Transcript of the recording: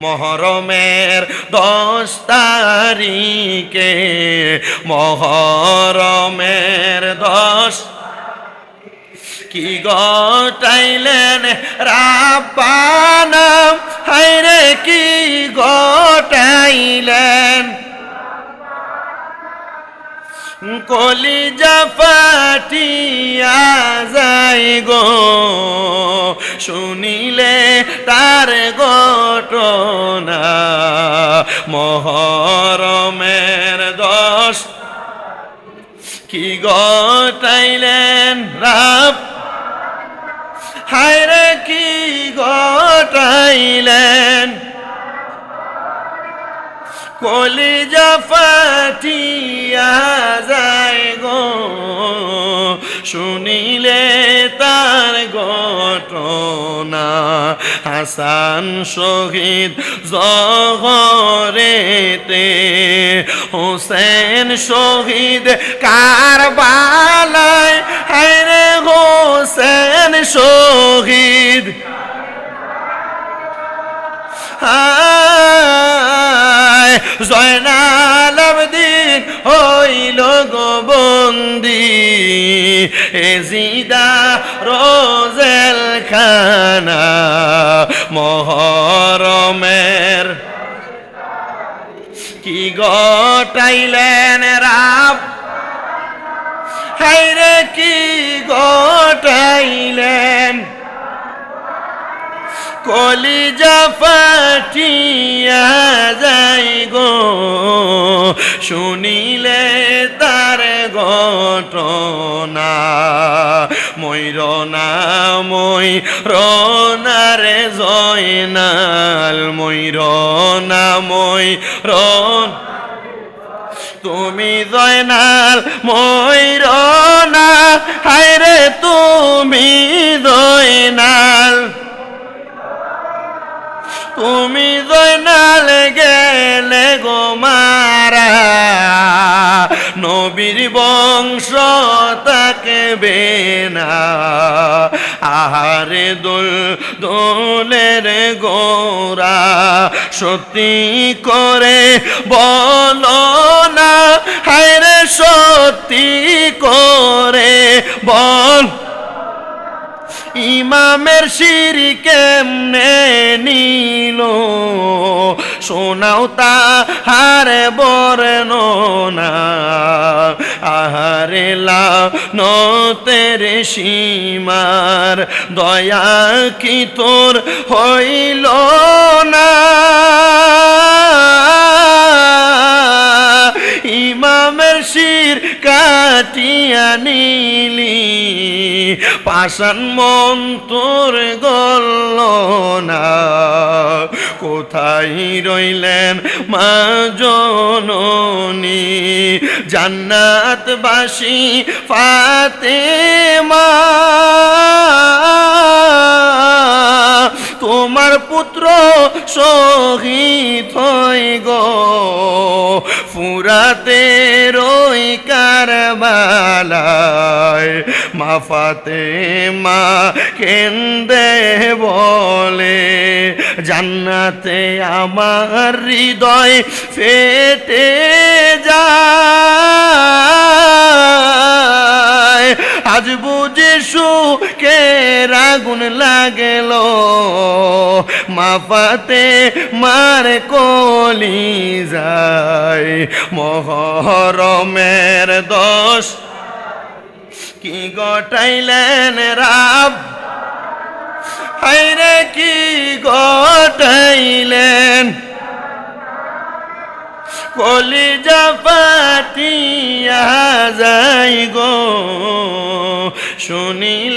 মহরমের দশ তারিখে, মহরমের দশ কি গটাইলেন রাব্বানাম? হাইরে কি গটাইলেন? কলিজা ফাটিয়া যাই গো শুনিলে তার ঘটনা মহরমের দশ। কি গটাইলেন রাব? হায়রে কি গটাইলেন? কলিজা ফাটিয়া যায় গো শুনিলে হাসান শহীদ জহরেতে হোসেন শহীদ কারবালায় হায়রে হোসেন শহীদ। জয়না হইল গো বন্দি। এজিদা রোজেল খানা মহরমের। কি গটাইলেন রাব? হাইরে কি গটাইলেন কলিজা ফাটিয়া যাই গো। শুনিলে তার ঘটনা ময়ূর না মই রনারে জয়নাল ময়ূর না মই রন তুমি জয়নাল ময়ূর না হায়রে তুমি জয়নাল। তুমি জয়নাল গেলে গো মারা। নবীর বংশ তাকে বেনা। আহারে দোল দোলের গোরা, সত্যি করে বলো না, হায়রে সত্যি করে বল। ইমামের সিঁড়ি কেমনে নিল? শোনাও তা হারে বরণ না আহারে নতের সীমার দয়া কি তোর হইল না? ইমামের শির কাটিয়া নিলি। পাশান মন তোর গল না। কোথায় রইলেন মা জননী? জান্নাতবাসী ফাতে মা তোমার পুত্র শহীদ হই গো। ফুরাতে রই কারবালায় মাফাতে মা কেন্দে বলে, জান্নাতে আমার হৃদয় ফেটে যায়। আজ বুঝে সুকে রাগুন লাগেল? মাফাতে মার কলি যায়, মহরমের দশ কি গটাইলেন রাব? হাইরে কি গটাইলেন কলিজা পাতিয়া যাই গো। শুনিলে